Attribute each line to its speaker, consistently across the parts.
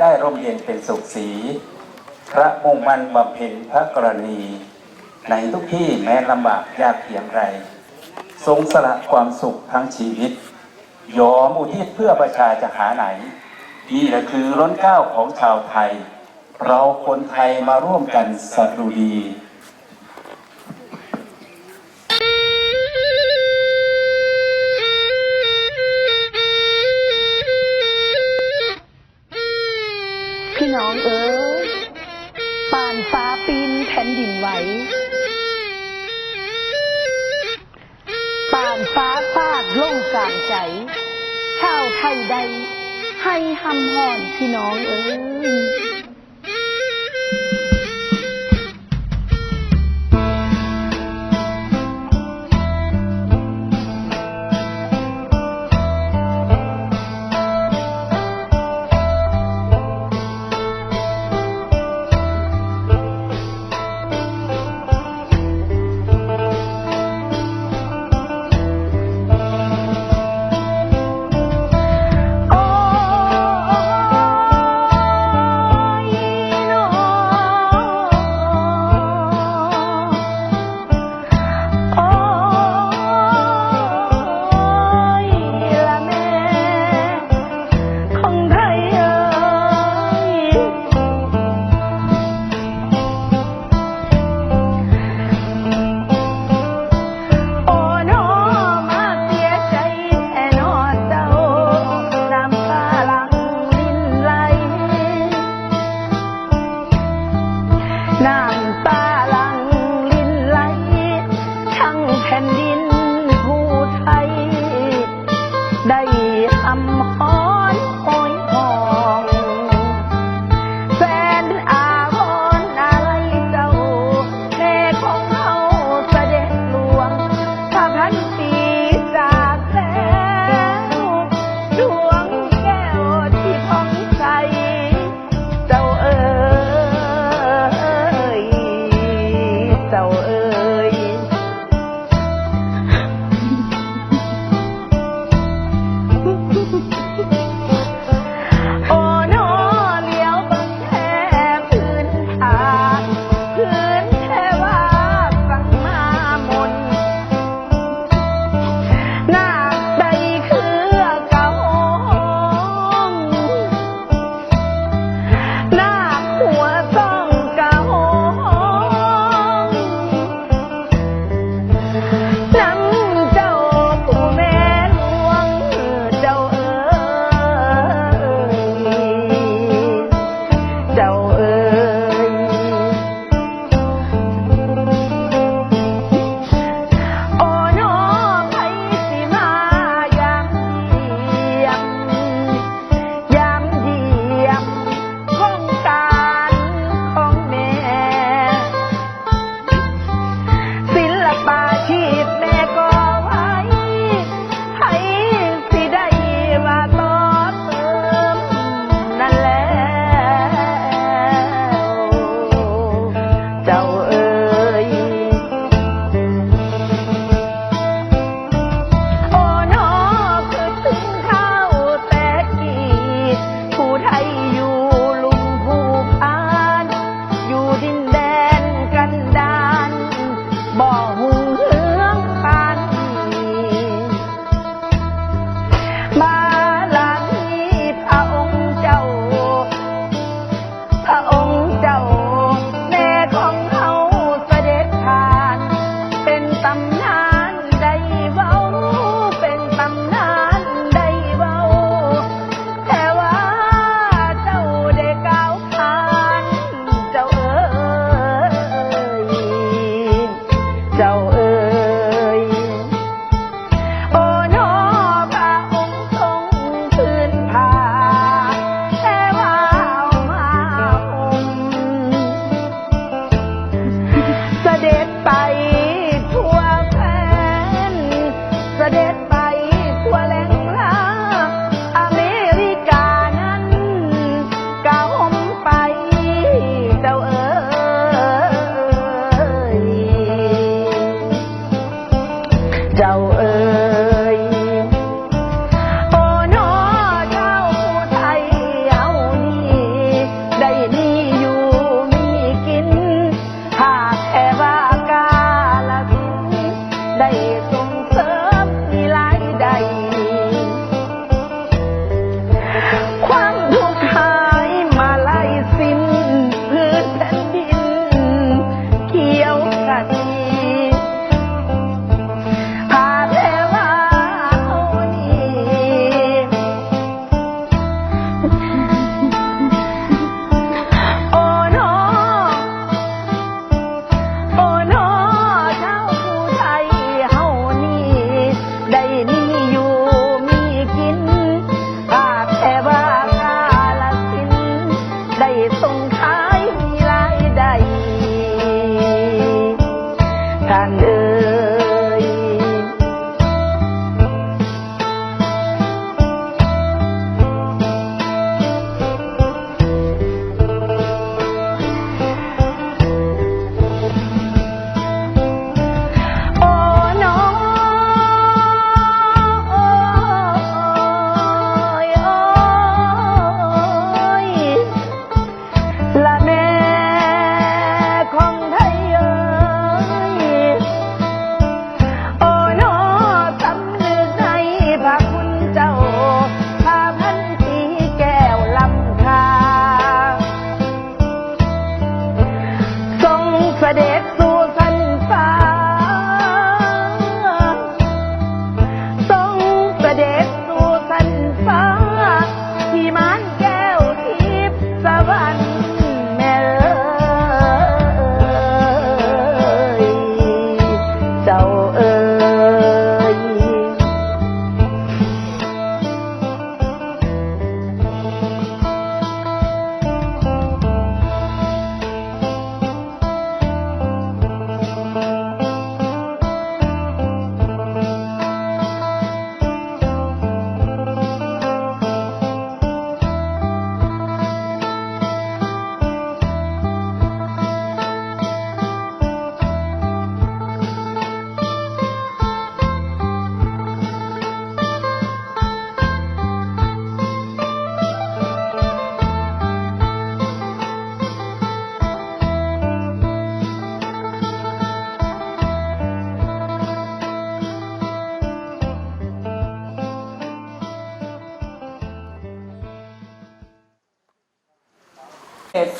Speaker 1: ได้ร่มเย็นเป็นสุขสี พระมุ่งมั่นบำเพ็ญพระกรณี ในทุกที่แม้ลำบากยากเพียงไร ทรงสละความสุขทั้งชีวิต ยอมอุทิศเพื่อประชาจะหาไหน นี่แหละคือล้นเกล้าของชาวไทย เราคนไทยมาร่วมกันสดุดี
Speaker 2: ผ่นดินไหวป่านฟ้าฟาดล่งกลางใจชาวไทยใดให้หำหอนพี่น้องเอ๋ย 야 da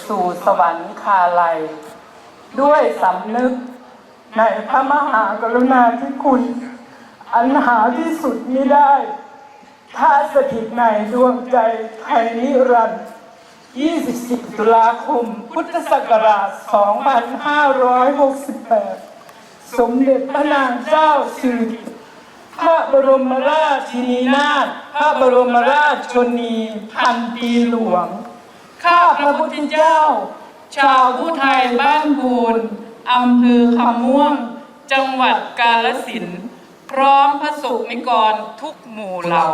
Speaker 3: สู่สวรรคาลัย ด้วยสำนึกในพระมหากรุณาธิคุณ อันหาที่สุดมิได้ ถ้าสถิตในดวงใจไทยนิรันดร์24 ตุลาคม พุทธศักราช 2568 สมเด็จพระนางเจ้าสิริพระบรมราชินีนาถ พระบรมราชชนี พันปีหลวง ข้าพระพุทธเจ้า ชาวผู้ไทยบ้านบูนอำเภอคำม่วง จังหวัดกาลสินพร้อมพระสุนิกรทุกหมู่เหล่า